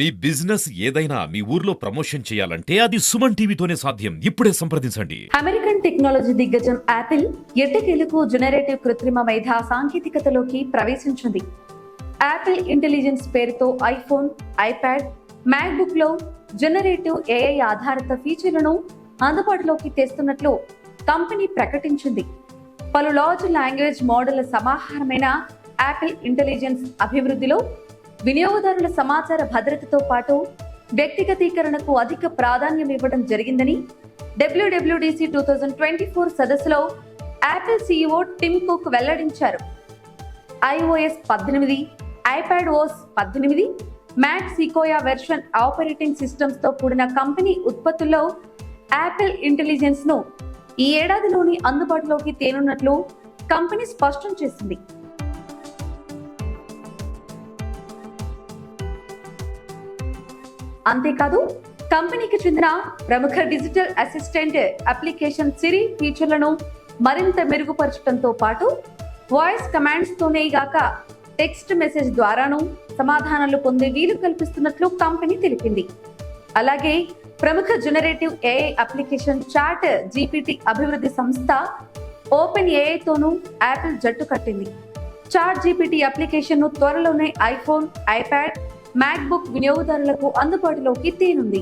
మీ business ఏదైనా మీ ఊర్లో promotion చేయాలంటే అది సుమన్ టీవీతోనే సాధ్యం. ఇప్పుడే సంప్రదించండి. అమెరికన్ టెక్నాలజీ దిగ్గజం యాపిల్ ఎట్టకేలకు జనరేటివ్ కృత్రిమ మేధ సాంకేతికతలోకి ప్రవేశించింది. యాపిల్ ఇంటెలిజెన్స్ పేరుతో ఐఫోన్ ఐప్యాడ్ మ్యాక్బుక్లో జనరేటివ్ ఏఐ ఆధారిత ఫీచర్లను అందుబాటులోకి తెస్తున్నట్లు కంపెనీ ప్రకటించింది. పలు లార్జ్ లాంగ్వేజ్ మోడళ్ళ సమాహారమైన యాపిల్ ఇంటెలిజెన్స్ అభివృద్ధిలో వినియోగదారుల సమాచార భద్రతతో పాటు వ్యక్తిగతీకరణకు అధిక ప్రాధాన్యం ఇవ్వడం జరిగిందని WWDC two thousand twenty four సదస్సులో యాపిల్ సీఈఓ టిమ్ కుక్ వెల్లడించారు. ఐఓఎస్ పద్దెనిమిది ఐప్యాడ్ ఓస్ పద్దెనిమిది మ్యాక్ సికోయా వెర్షన్ ఆపరేటింగ్ సిస్టమ్స్తో కూడిన కంపెనీ ఉత్పత్తుల్లో యాపిల్ ఇంటెలిజెన్స్ను ఈ ఏడాదిలోని అందుబాటులోకి తేనున్నట్లు కంపెనీ స్పష్టం చేసింది. అంతేకాదు కంపెనీకి చెందిన ప్రముఖ డిజిటల్ అసిస్టెంట్ అప్లికేషన్ సిరి ఫీచర్లను మరింత మెరుగుపరచడంతో పాటు వాయిస్ కమాండ్స్ తోనే గాక టెక్స్ట్ మెసేజ్ ద్వారాను సమాధానాలు పొందే వీలు కల్పిస్తున్నట్లు కంపెనీ తెలిపింది. అలాగే ప్రముఖ generative AI application chat GPT అభివృద్ధి సంస్థ ఓపెన్ ఏఐతోనూ యాపిల్ జట్టు కట్టింది. చాట్ జీపీటీ అప్లికేషన్ను త్వరలోనే ఐఫోన్ ఐప్యాడ్ మ్యాక్బుక్ వినియోగదారులకు అందుబాటులోకి తేనుంది.